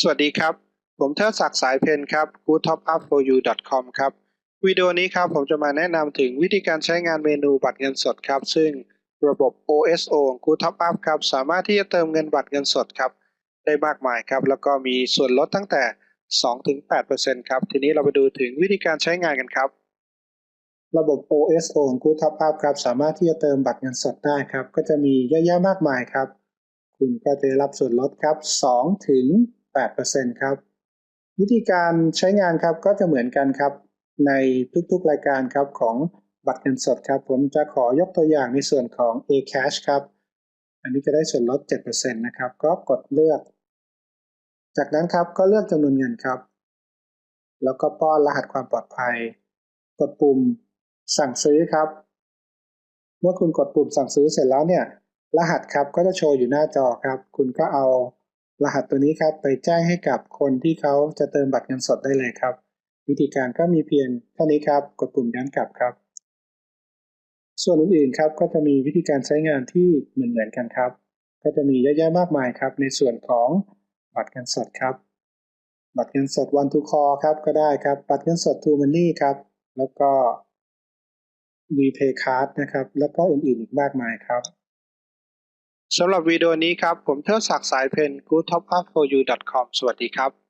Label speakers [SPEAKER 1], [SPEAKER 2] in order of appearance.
[SPEAKER 1] สวัสดีครับ ผมเทิดศักดิ์สายเพนครับ goodtopupforyou.com ครับ วิดีโอนี้ครับผมจะมาแนะนำถึงวิธีการใช้งานเมนูบัตรเงินสดครับ ซึ่งระบบ OSO ของ Good Top Up ครับ สามารถที่จะเติมเงินบัตรเงินสดครับ ได้มากมายครับ แล้วก็มีส่วนลดตั้งแต่ 2-8%ครับ ทีนี้เราไปดูถึงวิธีการใช้งานกันครับ ระบบ OSO ของ Good Top Up ครับ สามารถที่จะเติมบัตรเงินสดได้ครับ ก็จะมีเยอะแยะมากมายครับ คุณก็จะได้รับส่วนลดครับ2ถึง 8%ครับ วิธีการใช้งานครับก็จะเหมือนกันครับ ในทุกๆรายการครับของบัตรเงินสดครับ ผมจะขอยกตัวอย่างในส่วนของ A-Cash ครับ อันนี้จะได้ส่วนลด 7%นะครับ ก็กดเลือก จากนั้นครับก็เลือกจำนวนเงินครับ แล้วก็ป้อนรหัสความปลอดภัย กดปุ่มสั่งซื้อครับ เมื่อคุณกดปุ่มสั่งซื้อเสร็จแล้วเนี่ย รหัสครับก็จะโชว์อยู่หน้าจอครับ คุณก็เอา รหัสตัวนี้ครับไปแจ้งให้กับคนที่เขาจะเติมบัตรเงินสดได้เลยครับ วิธีการก็มีเพียงเท่านี้ครับ กดปุ่มย้อนกลับครับ ส่วนอื่นๆครับก็จะมีวิธีการใช้งานที่เหมือนๆกันครับ ก็จะมีเยอะแยะมากมายครับ ในส่วนของบัตรเงินสดครับ บัตรเงินสด one to call ครับก็ได้ครับ บัตรเงินสด to money ครับ แล้วก็ VPay card นะครับ แล้วก็อื่นๆอีกมากมายครับ สำหรับวิดีโอนี้ครับ ผมเทิดศักดิ์สายเพน goodtopupforyou.com สวัสดีครับ